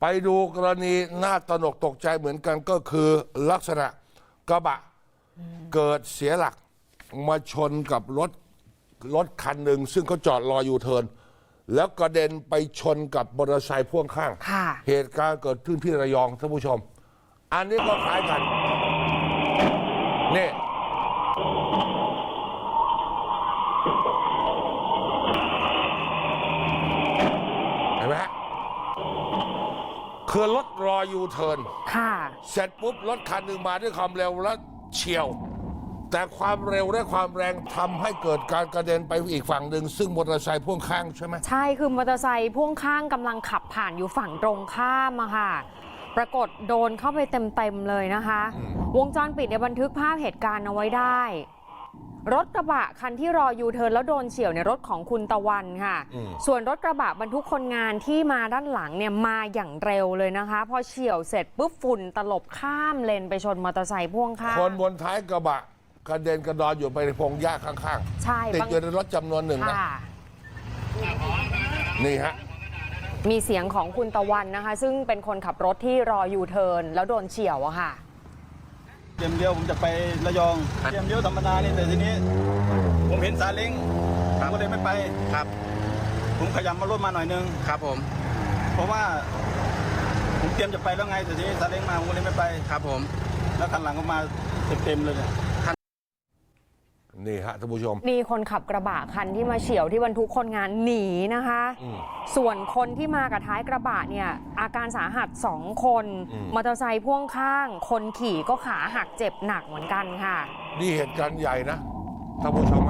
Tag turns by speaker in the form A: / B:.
A: ไปดูกรณีน่าตระหนกตกใจเหมือนกันก็คือลักษณะกระบะเกิดเสียหลักมาชนกับรถรถคันหนึ่ง ซึ่งเขาจอดรออยู่เทิร์นแล้วกระเด็นไปชนกับมอเตอร์ไซค์พ่วงข้าง
B: ค่ะ
A: เหตุการณ์เกิดขึ้นที่ระยองท่านผู้ชม อันนี้ก็คล้ายกันนี่ เห็นไหมฮะ คือรถรอยูเทิร์น
B: ค่ะ
A: เสร็จปุ๊บรถคันหนึ่งมาด้วยความเร็วแล้วเฉียว แต่ความเร็วและความแรงทำให้เกิดการกระเด็นไปอีกฝั่งหนึ่งซึ่งมอเตอร์ไซค์พ่วงข้างใช่ไหม
B: ใช่คือมอเตอร์ไซค์พ่วงข้างกำลังขับผ่านอยู่ฝั่งตรงข้ามอะค่ะ ปรากฏโดนเข้าไปเต็มๆเลยนะคะ วงจรปิดเนี่ยบันทึกภาพเหตุการณ์เอาไว้ได้ รถกระบะคันที่รอยูเทิร์นแล้วโดนเฉียวในยรถของคุณตะวันค่ะ
A: อืม
B: ส่วนรถกระบะบรรทุกคนงานที่มาด้านหลังเนี่ยมาอย่างเร็วเลยนะคะ พอเฉียวเสร็จปุ๊บฝุ่นตลบข้ามเลนไปชนมอเตอร์ไซค์พ่วงข้าง
A: คนบนท้ายกระบะกระเด็นกระดอนอยู่ไปในพงหญ้าข้าง
B: ใช่
A: ๆติด
B: บาง
A: อยู่ในรถจำนวนหนึ่งนะ
B: ค่ะ
A: นี่ฮะ
B: มีเสียงของคุณตะวันนะคะ ซึ่งเป็นคนขับรถที่รอยูเทิร์นแล้วโดนเฉียวอะค่ะ
C: เตรียมเลี้ยวผมจะไประยองเตรียมเลี้ยวธรรมดานี่แต่ทีนี้ ผมเห็นซาเล้งผมก็เลยไม่ไป
D: ครับ
C: ผมขยับมารถมาหน่อยนึง
D: ครับผม
C: เพราะว่า ผมเตรียมจะไปแล้วไงแต่ทีนี้ซาเล้งมาผมก็เลยไม่ไป
D: ครับผม
C: แล้วคันหลังก็มาเต็มๆเลยเนี่ย
A: นี่ฮะท่านผู้ชม
B: นี่คนขับกระบะคันที่มาเฉียวที่บรรทุกคนงานหนีนะคะ
A: อืม
B: ส่วนคนที่มากับท้ายกระบะเนี่ยอาการสาหัสสองคน
A: อืม
B: มอเตอร์ไซค์พ่วงข้าง คนขี่ก็ขาหักเจ็บหนักเหมือนกันค่ะ
A: นี่เหตุการณ์ใหญ่นะท่านผู้ชม